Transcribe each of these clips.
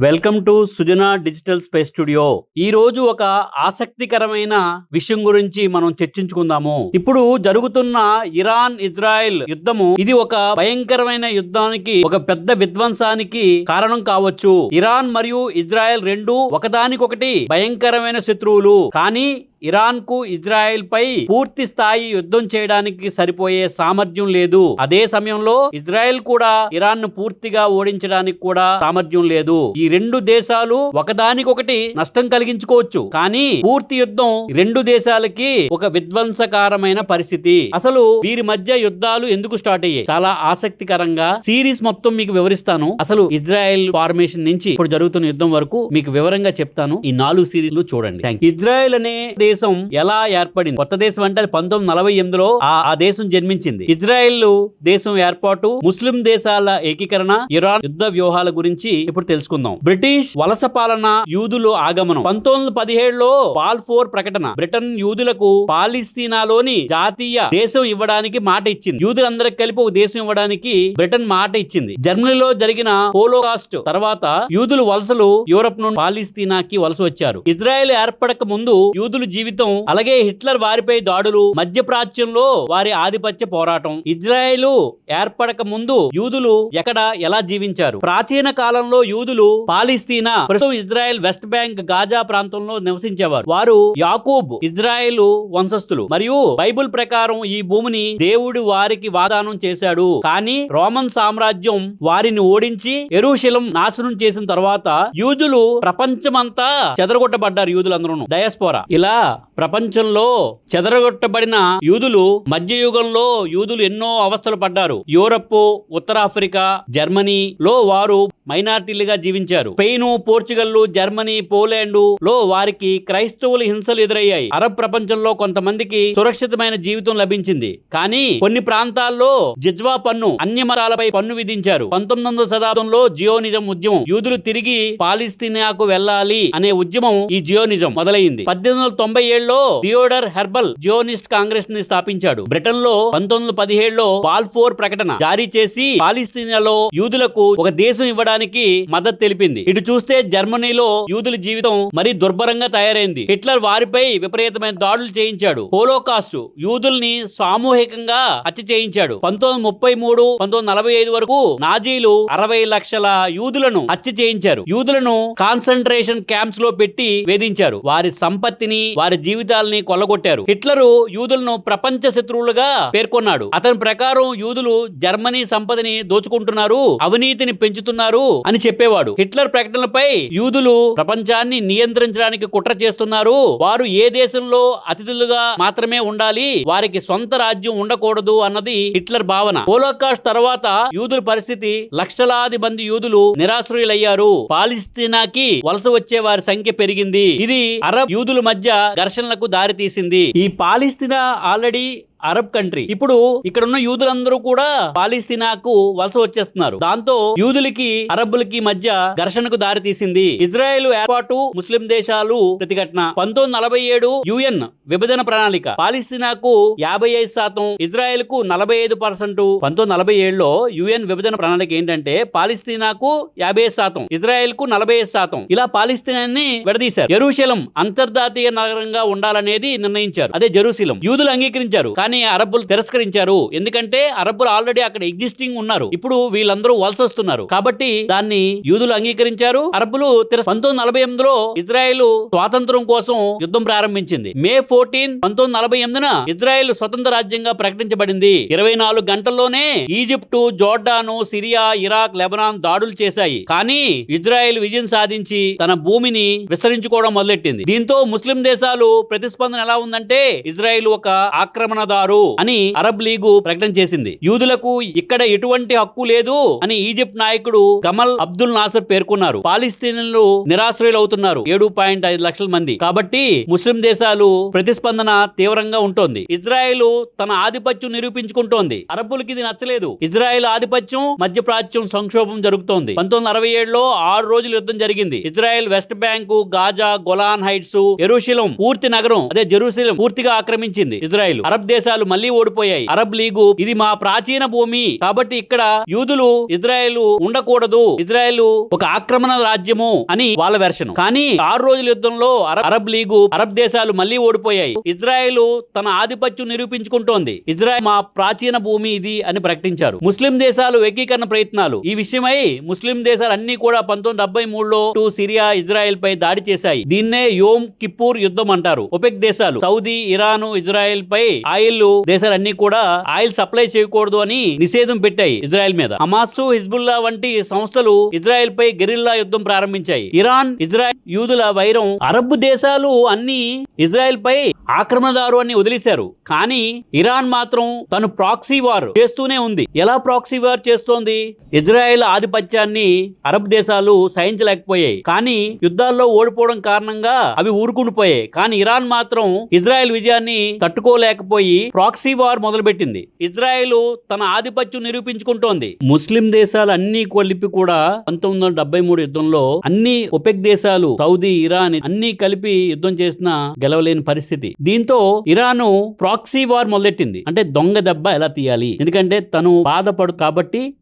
Welcome to Sujana digital space studio. ఈ రోజు ఒక ఆసక్తికరమైన విషయం గురించి మనం చర్చించుకుందాము. ఇప్పుడు జరుగుతున్న ఇరాన్ ఇజ్రాయెల్ యుద్ధము ఇది ఒక భయంకరమైన యుద్ధానికి ఒక పెద్ద విధ్వంసానికి కారణం కావచ్చు. ఇరాన్ మరియు ఇజ్రాయెల్ రెండు ఒకదానికొకటి భయంకరమైన శత్రువులు. కానీ ఇరాన్కు పై పూర్తి స్థాయి యుద్ధం చేయడానికి సరిపోయే సామర్థ్యం లేదు. అదే సమయంలో ఇజ్రాయెల్ కూడా ఇరాన్ను పూర్తిగా ఓడించడానికి కూడా సామర్థ్యం లేదు. ఈ రెండు దేశాలు ఒకదానికొకటి నష్టం కలిగించుకోవచ్చు. కానీ పూర్తి యుద్ధం రెండు దేశాలకి ఒక విధ్వంసకారమైన పరిస్థితి. అసలు వీరి మధ్య యుద్ధాలు ఎందుకు స్టార్ట్ అయ్యాయి? చాలా ఆసక్తికరంగా సిరీస్ మొత్తం మీకు వివరిస్తాను. అసలు ఇజ్రాయెల్ ఫార్మేషన్ నుంచి ఇప్పుడు జరుగుతున్న యుద్ధం వరకు మీకు వివరంగా చెప్తాను. ఈ నాలుగు సిరీస్లు చూడండి. ఇజ్రాయెల్ అనే దేశం ఎలా ఏర్పడింది? కొత్త దేశం అంటే పంతొమ్మిది నలభై ఎనిమిదిలో ఆ దేశం జన్మించింది. ఇజ్రాయెల్ దేశం ఏర్పాటు ముస్లిం దేశాల ఏకీకరణ ఇరాన్ యుద్ధ వ్యూహాల గురించి ఇప్పుడు తెలుసుకుందాం. బ్రిటిష్ వలస పాలన యూదులు ఆగమనం. పంతొమ్మిది పదిహేడులో బాల్ఫోర్ ప్రకటన. బ్రిటన్ యూదులకు పాలిస్తీనాలోని జాతీయ దేశం ఇవ్వడానికి మాట ఇచ్చింది. యూదులందరికి కలిపి ఒక దేశం ఇవ్వడానికి బ్రిటన్ మాట ఇచ్చింది. జర్మనీలో జరిగిన హోలోకాస్ట్ తర్వాత యూదులు వలసలు యూరప్ నుండి పాలిస్తీనాకి వలస వచ్చారు. ఇజ్రాయెల్ ఏర్పడక ముందు యూదులు జీవితం. అలాగే హిట్లర్ వారిపై దాడులు మధ్య ప్రాచ్యంలో వారి ఆధిపత్య పోరాటం. ఇజ్రాయెల్ ఏర్పడక ముందు యూదులు ఎక్కడ ఎలా జీవించారు? ప్రాచీన కాలంలో యూదులు పాలిస్తీనా ప్రస్తుతం ఇజ్రాయెల్ వెస్ట్ బ్యాంక్ గాజా ప్రాంతంలో నివసించేవారు. వారు యాకూబ్ ఇజ్రాయెల్ వంశస్థులు. మరియు బైబిల్ ప్రకారం ఈ భూమిని దేవుడు వారికి వాదానం చేశాడు. కానీ రోమన్ సామ్రాజ్యం వారిని ఓడించి ఎరుషలం నాశనం చేసిన తర్వాత యూదులు ప్రపంచమంతా చెదరగొట్టబడ్డారు యూదులందరూ డయాస్పోరా. ఇలా ప్రపంచంలో చెదరగొట్టబడిన యూదులు మధ్యయుగంలో యూదులు ఎన్నో అవస్థలు పడ్డారు. యూరప్ ఉత్తరాఫ్రికా జర్మనీలో వారు మైనార్టీలుగా జీవించారు. స్పెయిన్ పోర్చుగల్ జర్మనీ పోలాండ్లో వారికి క్రైస్తవుల హింసలు ఎదురయ్యాయి. అరబ్ ప్రపంచంలో కొంతమందికి సురక్షితమైన జీవితం లభించింది. కానీ కొన్ని ప్రాంతాల్లో జిజ్వా పన్ను అన్య మతాలపై పన్ను విధించారు. పంతొమ్మిది వందల శతాబ్దంలో జియోనిజం ఉద్యమం యూదులు తిరిగి పాలిస్తీనాకు వెళ్ళాలి అనే ఉద్యమం ఈ జియోనిజం మొదలైంది. పద్దెనిమిది వందల తొంభై ఏళ్ళలో థియోడర్ హెర్బల్ జియోనిస్ట్ కాంగ్రెస్ని స్థాపించాడు. బ్రిటన్లో పంతొమ్మిది వందల పదిహేడులో బాల్ఫోర్ ప్రకటన జారీ చేసి పాలిస్తీనాలో యూదులకు ఒక దేశం ఇవ్వడానికి మద్దతు తెలిపింది. ఇటు చూస్తే జర్మనీలో యూదుల జీవితం మరీ దుర్భరంగా తయారైంది. హిట్లర్ వారిపై విపరీతమైన దాడులు చేయించాడు. హోలోకాస్ట్ యూదుల్ని సామూహికంగా హత్య చేయించాడు. పంతొమ్మిది ముప్పై మూడు పంతొమ్మిది నలభై ఐదు వరకు నాజీలు అరవై లక్షల యూదులను హత్య చేయించారు. యూదులను కాన్సన్ట్రేషన్ క్యాంప్స్లో పెట్టి వేధించారు. వారి సంపత్తిని వారి జీవితాలని కొల్లగొట్టారు. హిట్లరు యూదులను ప్రపంచ శత్రువులుగా పేర్కొన్నాడు. అతని ప్రకారం యూదులు జర్మనీ సంపదని దోచుకుంటున్నారు అవినీతిని పెంచుతున్నారు అని చెప్పేవాడు. హిట్లర్ ప్రకటనలపై యూదులు ప్రపంచాన్ని నియంత్రించడానికి కుట్ర చేస్తున్నారు. వారు ఏ దేశంలో అతిథులుగా మాత్రమే ఉండాలి వారికి సొంత రాజ్యం ఉండకూడదు అన్నది హిట్లర్ భావన. హోలోకాస్ట్ తర్వాత యూదుల పరిస్థితి లక్షలాది మంది యూదులు నిరాశ్రయులయ్యారు. పాలిస్తీనాకి వలస వచ్చే వారి సంఖ్య పెరిగింది. ఇది అరబ్ యూదుల మధ్య ఘర్షణలకు దారితీసింది. ఈ పాలిస్తీనా ఆల్రెడీ అరబ్ కంట్రీ. ఇప్పుడు ఇక్కడ ఉన్న యూదులందరూ కూడా పాలిస్తీనాకు వలస వచ్చేస్తున్నారు. దాంతో యూదులకి అరబ్బులకి మధ్య ఘర్షణకు దారితీసింది ఇజ్రాయెల్ ఏర్పాటు ముస్లిం దేశాలు ప్రతిఘటన. పంతొమ్మిది నలభై ఏడు యుఎన్ విభజన ప్రణాళిక. పాలిస్తీనాకు యాభై ఐదు శాతం ఇజ్రాయెల్కు నలభై ఐదు పర్సెంట్. పంతొమ్మిది నలభై ఏడులో యుఎన్ విభజన ప్రణాళిక ఏంటంటే పాలిస్తీనాకు యాభై ఐదు శాతం ఇజ్రాయెల్కు నలభై ఐదు శాతం. ఇలా పాలిస్తీనాన్ని విడదీశారు. జెరూసలం అంతర్జాతీయ నగరంగా ఉండాలనేది నిర్ణయించారు. అదే జెరూసలం యూదులు అంగీకరించారు. కానీ అరబ్బులు తిరస్కరించారు. ఎందుకంటే అరబ్బులు ఆల్రెడీ అక్కడ ఎగ్జిస్టింగ్ ఉన్నారు. ఇప్పుడు వీళ్ళందరూ వలస వస్తున్నారు కాబట్టి దాన్ని యూదులు అంగీకరించారు. అరబ్బులు పంతొమ్మిది నలభై ఎనిమిదిలో ఇజ్రాయెల్ స్వాతంత్రం కోసం యుద్ధం ప్రారంభించింది. మే ఫోర్టీన్ పంతొమ్మిది నలభై ఎనిమిదిన ఇజ్రాయెల్ స్వతంత్ర రాజ్యంగా ప్రకటించబడింది. ఇరవై నాలుగు గంటల్లోనే Egypt Jordan Syria Iraq Lebanon దాడులు చేశాయి. కానీ ఇజ్రాయెల్ విజయం సాధించి తన భూమిని విస్తరించుకోవడం మొదలెట్టింది. దీంతో ముస్లిం దేశాలు ప్రతిస్పందన ఎలా ఉందంటే ఇజ్రాయెల్ ఒక ఆక్రమణదారు. అని అరబ్ లీగు ప్రకటన చేసింది. యూదులకు ఇక్కడ ఎటువంటి హక్కు లేదు అని ఈజిప్ట్ నాయకుడు కమల్ అబ్దుల్ నాసర్ పేర్కొన్నారు. పాలిస్తీన్లు నిరాశ్రయులవుతున్నారు. ఏడు పాయింట్ ఐదు లక్షల మంది. కాబట్టి ముస్లిం దేశాలు ప్రతిస్పందన తీవ్రంగా ఉంటోంది. ఇజ్రాయెల్ తన ఆధిపత్యం నిరూపించుకుంటోంది. అరబ్బులకి ఇది నచ్చలేదు. ఇజ్రాయెల్ ఆధిపత్యం మధ్య ప్రాచ్యం సంక్షోభం జరుగుతోంది. పంతొమ్మిది అరవై ఏడులో ఆరు రోజులు యుద్ధం జరిగింది. Israel West Bank Gaza Golan Heights ఎరుషిలం పూర్తి నగరం అదే జెరూసలం పూర్తిగా ఆక్రమించింది ఇజ్రాయెల్. అరబ్ దేశాలు దేశాలు మళ్ళీ ఓడిపోయాయి. అరబ్ లీగు ఇది మా ప్రాచీన భూమి. కాబట్టి ఇక్కడ యూదులు ఇజ్రాయెల్ ఉండకూడదు. ఇజ్రాయెల్ ఒక ఆక్రమణ రాజ్యము అని వాళ్ళ వెర్షన్. కానీ ఆరు రోజుల యుద్ధంలో అరబ్ లీగు అరబ్ దేశాలు మళ్ళీ ఓడిపోయాయి. ఇజ్రాయెల్ తన ఆధిపత్యం నిరూపించుకుంటోంది. ఇజ్రాయెల్ మా ప్రాచీన భూమి ఇది అని ప్రకటించారు. ముస్లిం దేశాలు ఏకీకరణ ప్రయత్నాలు. ఈ విషయమై ముస్లిం దేశాలు అన్ని కూడా పంతొమ్మిది డెబ్బై మూడులో టూ సిరియా ఇజ్రాయెల్ పై దాడి చేశాయి. దీన్నే యోమ్ కిప్పూర్ యుద్ధం అంటారు. ఒపెక్ దేశాలు సౌదీ ఇరాన్ ఇజ్రాయెల్ పై ఆయిల్ దేశాలన్నీ కూడా ఆయిల్ సప్లై చేయకూడదు అని నిషేధం పెట్టాయి ఇజ్రాయెల్ మీద. హమాస్ హిజ్బుల్లా వంటి సంస్థలు ఇజ్రాయెల్ పై గెరిల్లా యుద్ధం ప్రారంభించాయి. ఇరాన్ ఇజ్రాయెల్ యూదుల వైరం అరబ్ దేశాలు అన్ని ఇజ్రాయెల్ పై ఆక్రమణదారు అని వదిలేశారు. కానీ ఇరాన్ మాత్రం తను ప్రాక్సీ వార్ చేస్తూనే ఉంది. ఎలా ప్రాక్సీ వార్ చేస్తోంది? ఇజ్రాయెల్ ఆధిపత్యాన్ని అరబ్ దేశాలు సహించలేకపోయాయి. కానీ యుద్ధాల్లో ఓడిపోవడం కారణంగా అవి ఊరుకుండిపోయాయి కానీ ఇరాన్ మాత్రం ఇజ్రాయెల్ విజయాన్ని తట్టుకోలేకపోయి ప్రాక్సీ వార్ మొదలుపెట్టింది. ఇజ్రాయెల్ తన ఆధిపత్యం నిరూపించుకుంటోంది. ముస్లిం దేశాలు అన్ని కలిపి కూడా పంతొమ్మిది వందల డెబ్బై మూడు యుద్ధంలో అన్ని ఒపెక్ దేశాలు సౌదీ ఇరాన్ అన్ని కలిపి యుద్ధం చేసిన గెలవలేని పరిస్థితి. దీంతో ఇరాన్ ప్రాక్సీ వార్ మొదలెట్టింది. అంటే దొంగ దెబ్బ ఎలా తీయాలి? ఎందుకంటే తను బాధపడు కాబట్టి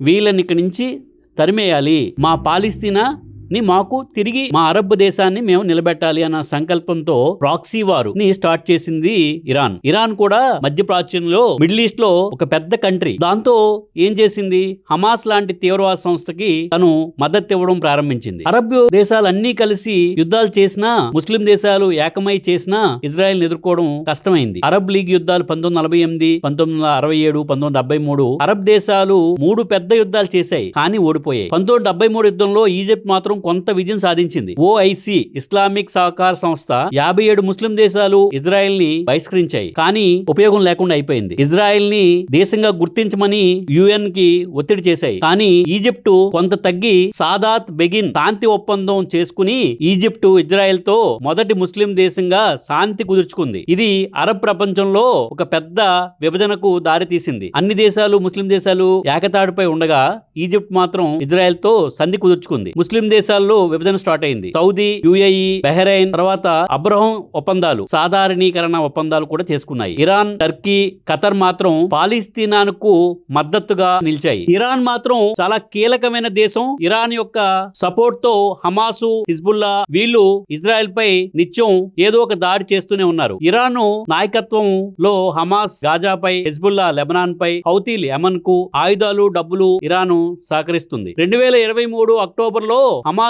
వీళ్ళని ఇక్కడి నుంచి తరిమేయాలి. మా పాలిస్తీనా ని మాకు తిరిగి మా అరబ్ దేశాన్ని మేము నిలబెట్టాలి అన్న సంకల్పంతో ప్రాక్సీ వారు ని స్టార్ట్ చేసింది ఇరాన్. ఇరాన్ కూడా మధ్య ప్రాచ్యంలో మిడిల్ ఈస్ట్లో ఒక పెద్ద కంట్రీ. దాంతో ఏం చేసింది? హమాస్ లాంటి తీవ్రవాద సంస్థకి తను మద్దతు ఇవ్వడం ప్రారంభించింది. అరబ్ దేశాలన్నీ కలిసి యుద్ధాలు చేసినా ముస్లిం దేశాలు ఏకమై చేసినా ఇజ్రాయెల్ ఎదుర్కోవడం కష్టమైంది. అరబ్ లీగ్ యుద్ధాలు పంతొమ్మిది నలభై ఎనిమిది పంతొమ్మిది వందల అరవై ఏడు పంతొమ్మిది డెబ్బై మూడు అరబ్ దేశాలు మూడు పెద్ద యుద్ధాలు చేశాయి కానీ ఓడిపోయాయి. పంతొమ్మిది డెబ్బై మూడు యుద్ధంలో ఈజిప్ట్ మాత్రం కొంత విజయం సాధించింది. ఓఐసి ఇస్లామిక్ సహకార సంస్థ యాభై ఏడు ముస్లిం దేశాలు ఇజ్రాయెల్ని బహిష్కరించాయి. కానీ ఉపయోగం లేకుండా అయిపోయింది. ఇజ్రాయెల్ని దేశంగా గుర్తించమని యుఎన్కి ఒత్తిడి చేశాయి. కానీ ఈజిప్టు కొంత తగ్గి సాదాత్ బెగిన్ శాంతి ఒప్పందం చేసుకుని ఈజిప్టు ఇజ్రాయెల్తో మొదటి ముస్లిం దేశంగా శాంతి కుదుర్చుకుంది. ఇది అరబ్ ప్రపంచంలో ఒక పెద్ద విభజనకు దారితీసింది. అన్ని దేశాలు ముస్లిం దేశాలు ఏకతాటిపై ఉండగా ఈజిప్ట్ మాత్రం ఇజ్రాయెల్తో సంధి కుదుర్చుకుంది. ముస్లిం దేశాల్లో విభజన స్టార్ట్ అయింది. సౌదీ యుఏఈ బెహరైన్ తర్వాత అబ్రహం ఒప్పందాలు సాధారణీకరణ ఒప్పందాలు కూడా చేసుకున్నాయి. ఇరాన్ టర్కీ ఖతర్ మాత్రం పాలిస్తీనాకు మద్దతుగా నిలిచాయి. ఇరాన్ మాత్రం చాలా కీలకమైన దేశం. ఇరాన్ యొక్క సపోర్ట్తో హమాసు హిజ్బుల్లా వీళ్ళు ఇజ్రాయెల్ పై నిత్యం ఏదో ఒక దాడి చేస్తూనే ఉన్నారు. ఇరాన్ నాయకత్వం లో హమాస్ గాజాపై హిజ్బుల్లా లెబనాన్ పై హౌతీల్ యమన్కు ఆయుధాలు డబ్బులు ఇరాన్ సహకరిస్తుంది. రెండు వేల ఇరవై మూడు అక్టోబర్లో హమాస్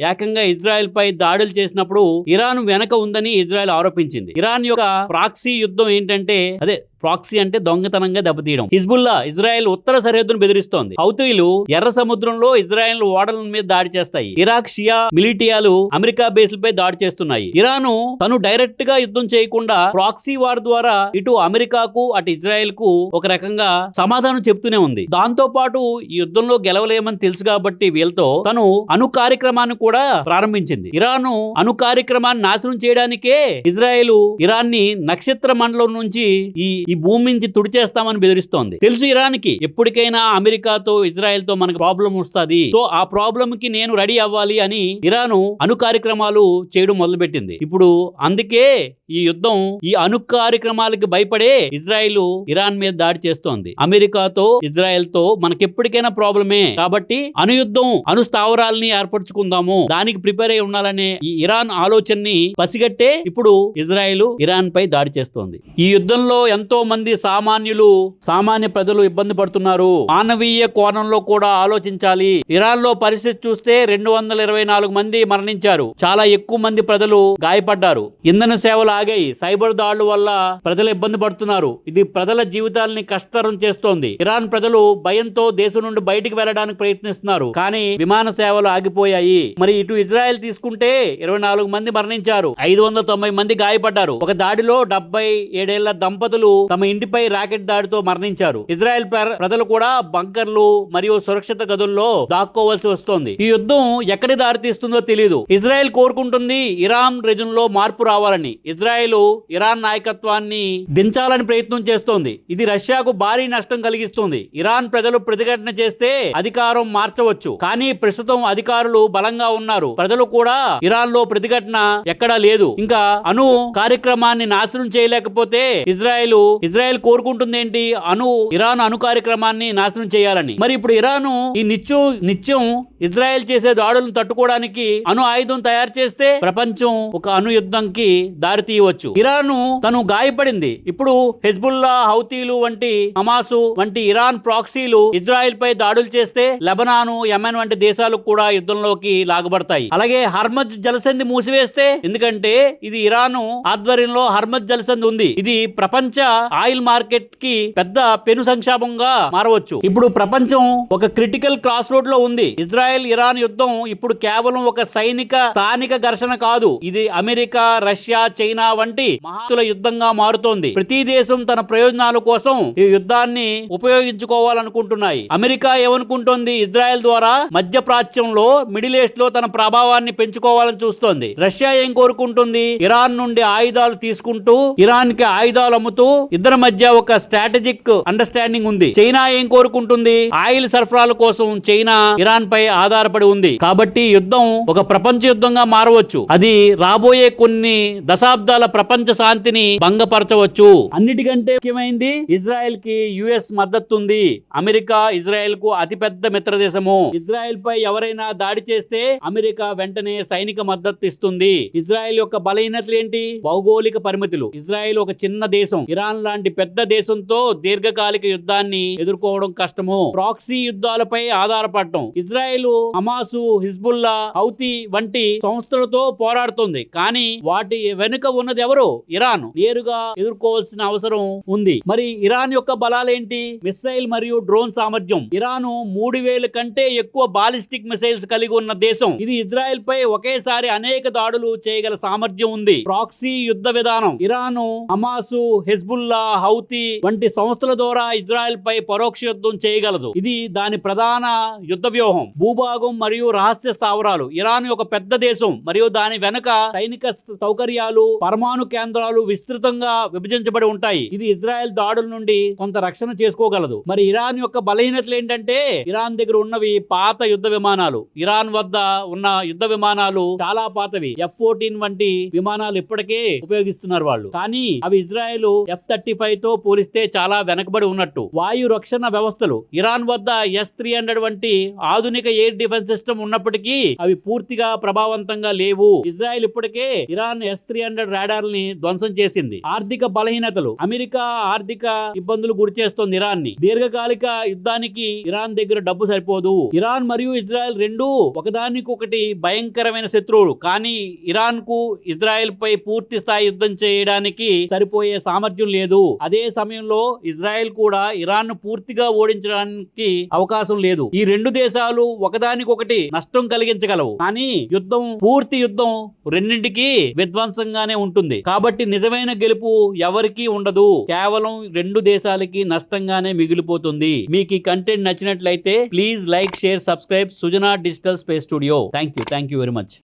ఏకంగా ఇజ్రాయెల్ పై దాడులు చేసినప్పుడు ఇరాన్ వెనక ఉందని ఇజ్రాయెల్ ఆరోపించింది. ఇరాన్ యొక్క ప్రాక్సీ యుద్ధం ఏంటంటే అదే ప్రాక్సీ అంటే దొంగతనంగా దెబ్బతీయడం. హిజ్బుల్లా ఇజ్రాయెల్ ఉత్తర సరిహద్దును బెదిరిస్తోంది. హౌతీలు ఎర్ర సముద్రంలో ఇజ్రాయెల్ ఓడల మీద దాడి చేస్తాయి. ఇరాక్ షియా మిలిటియాలు అమెరికా బేస్లపై దాడి చేస్తున్నాయి. ఇరాను తను డైరెక్ట్గా యుద్ధం చేయకుండా ప్రాక్సీ వార్ ద్వారా ఇటు అమెరికాకు అటు ఇజ్రాయెల్కు ఒక రకంగా సమాధానం చెప్తూనే ఉంది. దాంతో పాటు ఈ యుద్ధంలో గెలవలేమని తెలుసు కాబట్టి వీళ్ళతో తను అణు కార్యక్రమాన్ని కూడా ప్రారంభించింది. ఇరాను అణు కార్యక్రమాన్ని నాశనం చేయడానికే ఇజ్రాయెల్ ఇరాన్ని నక్షత్ర మండలం నుంచి ఈ ఈ భూమి నుంచి తుడిచేస్తామని బెదిరిస్తోంది. తెలుసు ఇరాన్కి ఎప్పటికైనా అమెరికాతో ఇజ్రాయెల్తో మనకు ప్రాబ్లం వస్తుంది. సో ఆ ప్రాబ్లం కి నేను రెడీ అవ్వాలి అని ఇరాను అణు కార్యక్రమాలు చేయడం మొదలుపెట్టింది. ఇప్పుడు అందుకే ఈ యుద్ధం ఈ అణు కార్యక్రమాలకి భయపడే ఇజ్రాయెల్ ఇరాన్ మీద దాడి చేస్తోంది. అమెరికాతో ఇజ్రాయెల్తో మనకెప్పటికైనా ప్రాబ్లమే. కాబట్టి అణు యుద్ధం అణు స్థావరాలని ఏర్పరచుకుందాము. దానికి ప్రిపేర్ అయి ఉండాలనే ఈ ఇరాన్ ఆలోచనని పసిగట్టే ఇప్పుడు ఇజ్రాయెల్ ఇరాన్ పై దాడి చేస్తోంది. ఈ యుద్ధంలో ఎంతో మంది సామాన్యులు సామాన్య ప్రజలు ఇబ్బంది పడుతున్నారు. మానవీయ కోణంలో కూడా ఆలోచించాలి. ఇరాన్లో పరిస్థితి చూస్తే రెండు వందల ఇరవై నాలుగు మంది మరణించారు. చాలా ఎక్కువ మంది ప్రజలు గాయపడ్డారు. ఇంధన సేవలు ఆగాయి సైబర్ దాడుల వల్ల ప్రజలు ఇబ్బంది పడుతున్నారు. ఇది ప్రజల జీవితాలని కష్టతరం చేస్తోంది. ఇరాన్ ప్రజలు భయంతో దేశం నుండి బయటికి వెళ్ళడానికి ప్రయత్నిస్తున్నారు. కానీ విమాన సేవలు ఆగిపోయాయి. మరి ఇటు ఇజ్రాయెల్ తీసుకుంటే ఇరవై నాలుగు మంది మరణించారు. ఐదు వందల తొంభై మంది గాయపడ్డారు. ఒక దాడిలో డెబ్బై ఏడేళ్ళ దంపతులు తమ ఇంటిపై రాకెట్ దాడితో మరణించారు. ఇజ్రాయెల్ ప్రజలు కూడా బంకర్లు మరియు సురక్షిత గదుల్లో దాక్కోవలసి వస్తోంది. ఈ యుద్ధం ఎక్కడి దారి తీస్తుందో తెలియదు ఇజ్రాయెల్ కోరుకుంటుంది ఇరాన్ రీజన్లో మార్పు రావాలని. ఇజ్రాయెల్ ఇజ్రాయెల్ ఇరాన్ నాయకత్వాన్ని దించాలని ప్రయత్నం చేస్తోంది. ఇది రష్యాకు భారీ నష్టం కలిగిస్తుంది. ఇరాన్ ప్రజలు ప్రతిఘటన చేస్తే అధికారం మార్చవచ్చు. కానీ ప్రస్తుతం అధికారులు బలంగా ఉన్నారు. ప్రజలు కూడా ఇరాన్లో ప్రతిఘటన ఎక్కడా లేదు. ఇంకా అణు కార్యక్రమాన్ని నాశనం చేయలేకపోతే ఇజ్రాయెల్ ఇజ్రాయెల్ కోరుకుంటుంది ఏంటి అణు ఇరాన్ అణు కార్యక్రమాన్ని నాశనం చేయాలని. మరి ఇప్పుడు ఇరాన్ ఈ నిత్యం నిత్యం ఇజ్రాయెల్ చేసే దాడులను తట్టుకోవడానికి అణు ఆయుధం తయారు చేస్తే ప్రపంచం ఒక అణు యుద్ధంకి దారి తీయవచ్చు. ఇరాన్ తను గాయపడింది. ఇప్పుడు హెజ్బుల్లా హౌతీలు వంటి హమాసు వంటి ఇరాన్ ప్రాక్సీలు ఇజ్రాయెల్ పై దాడులు చేస్తే లెబనాను యమెన్ వంటి దేశాలు కూడా యుద్ధంలోకి లాగబడతాయి. అలాగే హర్మజ్ జలసంధి మూసివేస్తే ఎందుకంటే ఇది ఇరాన్ ఆధ్వర్యంలో హర్మజ్ జలసంధి ఉంది. ఇది ప్రపంచ ఆయిల్ మార్కెట్కి పెద్ద పెను సంక్షోభంగా మారవచ్చు. ఇప్పుడు ప్రపంచం ఒక క్రిటికల్ క్రాస్ రోడ్లో ఉంది. ఇజ్రాయెల్ ఇరాన్ యుద్ధం ఇప్పుడు కేవలం ఒక సైనిక స్థానిక ఘర్షణ కాదు. ఇది అమెరికా రష్యా చైనా వంటి మహాతుల యుద్ధంగా మారుతోంది. ప్రతి దేశం తన ప్రయోజనాల కోసం ఈ యుద్ధాన్ని ఉపయోగించుకోవాలనుకుంటున్నాయి. అమెరికా ఏమనుకుంటోంది? ఇజ్రాయెల్ ద్వారా మధ్య ప్రాచ్యంలో మిడిల్ ఈస్ట్లో తన ప్రభావాన్ని పెంచుకోవాలని చూస్తోంది. రష్యా ఏం కోరుకుంటుంది? ఇరాన్ నుండి ఆయుధాలు తీసుకుంటూ ఇరాన్కి ఆయుధాలు అమ్ముతూ ఇద్దరి మధ్య ఒక స్ట్రాటజిక్ అండర్స్టాండింగ్ ఉంది. చైనా ఏం కోరుకుంటుంది? ఆయిల్ సరఫరాల కోసం చైనా ఇరాన్ పై ఆధారపడి ఉంది. కాబట్టి యుద్ధం ఒక ప్రపంచ యుద్ధంగా మారవచ్చు. అది రాబోయే కొన్ని దశాబ్దాలు ప్రపంచ శాంతిని భంగపరచవచ్చు. అన్నిటికంటే ముఖ్యమైంది ఇజ్రాయెల్కి యుఎస్ మద్దతు ఉంది అమెరికా ఇజ్రాయెల్కు అతిపెద్ద మిత్ర దేశము ఇజ్రాయెల్ పై ఎవరైనా దాడి చేస్తే అమెరికా వెంటనే సైనిక మద్దతు ఇస్తుంది. ఇజ్రాయెల్ యొక్క బలహీనతలు ఏంటి? భౌగోళిక పరిమితులు. ఇజ్రాయెల్ ఒక చిన్న దేశం. ఇరాన్ లాంటి పెద్ద దేశంతో దీర్ఘకాలిక యుద్ధాన్ని ఎదుర్కోవడం కష్టము. ప్రాక్సీ యుద్ధాలపై ఆధారపడటం. ఇజ్రాయెల్ హమాసు హిజ్బుల్లా హౌతి వంటి సంస్థలతో పోరాడుతుంది. కానీ వాటి వెనుక ఉన్నది ఎవరు? ఇరాన్. నేరుగా ఎదుర్కోవాల్సిన అవసరం ఉంది. మరి ఇరాన్ యొక్క బలాలేంటి? మిసైల్ మరియు డ్రోన్ సామర్థ్యం. ఇరాన్ మూడు వేల కంటే ఎక్కువ బాలిస్టిక్ మిసైల్స్ కలిగి ఉన్న దేశం. ఇది ఇజ్రాయెల్ పై ఒకేసారి అనేక దాడులు చేయగల సామర్థ్యం ఉంది. ప్రాక్సీ యుద్ధ విధానం. ఇరాన్ హమాసు హెజ్బుల్లా హౌతీ వంటి సంస్థల ద్వారా ఇజ్రాయెల్ పై పరోక్ష యుద్ధం చేయగలదు. ఇది దాని ప్రధాన యుద్ధ వ్యూహం. భూభాగం మరియు రహస్య స్థావరాలు. ఇరాన్ ఒక పెద్ద దేశం. మరియు దాని వెనుక సైనిక సౌకర్యాలు పరమాణు కేంద్రాలు విస్తృతంగా విభజించబడి ఉంటాయి. ఇది ఇజ్రాయెల్ దాడుల నుండి కొంత రక్షణ చేసుకోగలదు. మరి ఇరాన్ యొక్క బలహీనతలు ఏంటంటే ఇరాన్ దగ్గర ఉన్నవి పాత యుద్ధ విమానాలు. ఇరాన్ వద్ద ఉన్న యుద్ధ విమానాలు చాలా పాతవి. ఎఫ్ ఫోర్టీన్ వంటి విమానాలు ఇప్పటికే ఉపయోగిస్తున్నారు వాళ్ళు. కానీ అవి ఇజ్రాయెల్ ఎఫ్ థర్టీ ఫైవ్తో పోలిస్తే చాలా వెనకబడి ఉన్నట్టు. వాయు రక్షణ వ్యవస్థలు. ఇరాన్ వద్ద ఎస్ త్రీ హండ్రెడ్ వంటి ఆధునిక ఎయిర్ డిఫెన్స్ సిస్టమ్ ఉన్నప్పటికీ అవి పూర్తిగా ప్రభావవంతంగా లేవు. ఇజ్రాయెల్ ఇప్పటికే ఇరాన్ ఎస్ త్రీ హండ్రెడ్ రాడార్ని ధ్వంసం చేసింది. ఆర్థిక బలహీనతలు. అమెరికా ఆర్థిక ఇబ్బందులు గురి చేస్తోంది ఇరాన్ని దీర్ఘకాలిక యుద్ధానికి ఇరాన్ దగ్గర డబ్బు సరిపోదు. ఇరాన్ మరియు ఇజ్రాయెల్ రెండు ఒకదానికొకటి భయంకరమైన శత్రువులు. కానీ ఇరాన్కు ఇజ్రాయెల్ పై పూర్తి స్థాయి యుద్ధం చేయడానికి సరిపోయే సామర్థ్యం లేదు. అదే సమయంలో ఇజ్రాయెల్ కూడా ఇరాన్ను పూర్తిగా ఓడించడానికి అవకాశం లేదు. ఈ రెండు దేశాలు ఒకదానికొకటి నష్టం కలిగించగలవు. కానీ యుద్ధం పూర్తి యుద్ధం రెండింటికి విధ్వంసంగానే ఉంటుంది. కాబట్టి నిజమైన గెలుపు ఎవరికీ ఉండదు. కేవలం రెండు దేశాలకి నష్టంగానే మిగిలిపోతుంది. మీకు ఈ కంటెంట్ నచ్చినట్లయితే please like share subscribe Sujana digital space studio thank you thank you very much